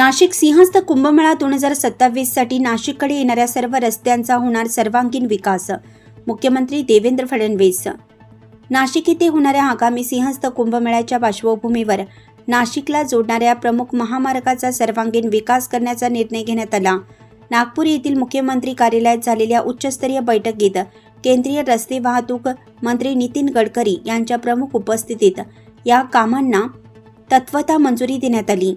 नाशिक सिंहस्थ कुंभमेळा दोन हजार सत्तावीससाठी नाशिककडे येणाऱ्या सर्व रस्त्यांचा होणार सर्वांगीण विकास. मुख्यमंत्री देवेंद्र फडणवीस. नाशिक येथे होणाऱ्या आगामी सिंहस्थ कुंभमेळ्याच्या पार्श्वभूमीवर नाशिकला जोडणाऱ्या प्रमुख महामार्गाचा सर्वांगीण विकास करण्याचा निर्णय घेण्यात आला. नागपूर येथील मुख्यमंत्री कार्यालयात झालेल्या उच्चस्तरीय बैठकीत केंद्रीय रस्ते वाहतूक मंत्री नितीन गडकरी यांच्या प्रमुख उपस्थितीत या कामांना तत्वता मंजुरी देण्यात आली.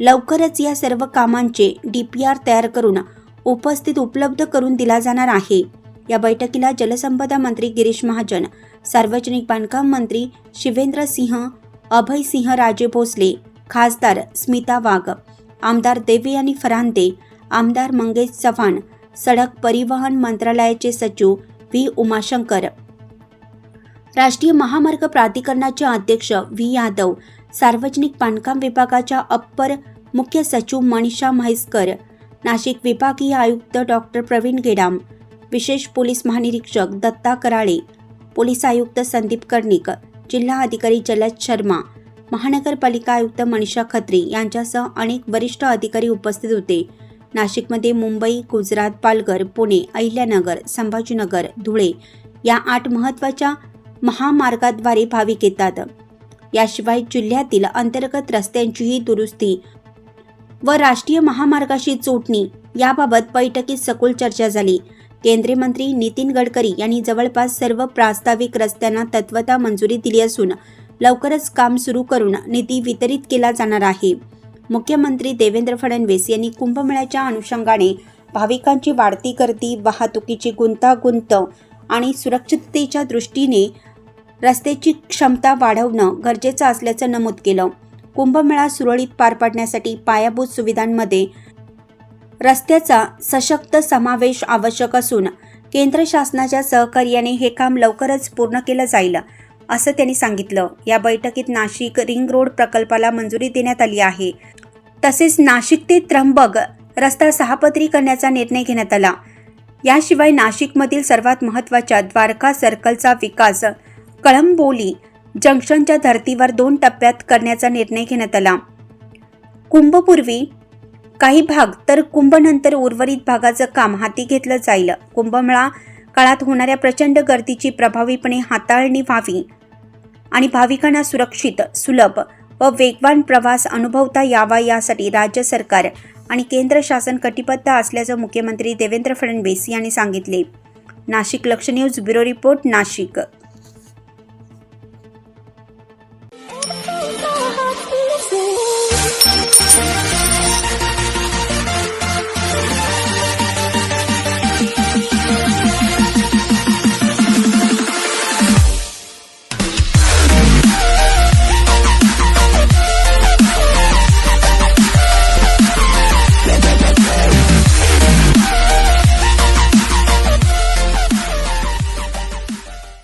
लवकरच या सर्व कामांचे डीपीआर तयार करून उपस्थित उपलब्ध करून दिला जाणार आहे. या बैठकीला जलसंपदा मंत्री गिरीश महाजन सार्वजनिक बांधकाम मंत्री शिवेंद्र सिंह अभय सिंह राजे भोसले खासदार स्मिता वाघ आमदार देवयानी फरांदे आमदार मंगेश चव्हाण सडक परिवहन मंत्रालयाचे सचिव व्ही उमाशंकर. राष्ट्रीय महामार्ग प्राधिकरणाचे अध्यक्ष व्ही यादव सार्वजनिक बांधकाम विभागाच्या अप्पर मुख्य सचिव मनीषा म्हैसकर नाशिक विभागीय आयुक्त डॉक्टर प्रवीण गेडाम विशेष पोलीस महानिरीक्षक दत्ता कराळे पोलीस आयुक्त संदीप कर्णिक जिल्हा अधिकारी जलद शर्मा महानगरपालिका आयुक्त मनीषा खत्री यांच्यासह अनेक वरिष्ठ अधिकारी उपस्थित होते. नाशिकमध्ये मुंबई गुजरात पालघर पुणे अहिल्यानगर संभाजीनगर धुळे या आठ महत्त्वाच्या महामार्गाद्वारे भाविक येतात. याशिवाय जिल्ह्यातील अंतर्गत रस्त्यांचीही दुरुस्ती व राष्ट्रीय महामार्गाशी चोटणी याबाबत बैठकीत सखोल चर्चा झाली. केंद्रीय मंत्री नितीन गडकरी यांनी जवळपास सर्व प्रास्ताविक रस्त्यांना तत्वता मंजुरी दिली असून लवकरच काम सुरू करून निधी वितरित केला जाणार आहे. मुख्यमंत्री देवेंद्र फडणवीस यांनी कुंभमेळ्याच्या अनुषंगाने भाविकांची वाढती गर्दी वाहतुकीची गुंतागुंत आणि सुरक्षिततेच्या दृष्टीने रस्त्याची क्षमता वाढवणं गरजेचं असल्याचं नमूद केलं. कुंभमेळा सुरळीत पार पाडण्यासाठी पायाभूत सुविधांमध्ये रस्त्याचा सशक्त समावेश आवश्यक असून केंद्र शासनाच्या सहकार्याने हे काम लवकरच पूर्ण केलं जाईल असं त्यांनी सांगितलं. या बैठकीत नाशिक रिंग रोड प्रकल्पाला मंजुरी देण्यात आली आहे. तसेच नाशिक ते त्र्यंबक रस्ता सहापदरी करण्याचा निर्णय घेण्यात आला. याशिवाय नाशिकमधील सर्वात महत्त्वाच्या द्वारका सर्कलचा विकास कळंबोली जंक्शनच्या धर्तीवर दोन टप्प्यात करण्याचा निर्णय घेण्यात आला. कुंभपूर्वी काही भाग तर कुंभनंतर उर्वरित भागाचं काम हाती घेतलं जाईल. कुंभमेळा काळात होणाऱ्या प्रचंड गर्दीची प्रभावीपणे हाताळणी व्हावी आणि भाविकांना सुरक्षित सुलभ व वेगवान प्रवास अनुभवता यावा यासाठी राज्य सरकार आणि केंद्र शासन कटिबद्ध असल्याचं मुख्यमंत्री देवेंद्र फडणवीस यांनी सांगितले. नाशिक लक्ष न्यूज ब्युरो रिपोर्ट नाशिक.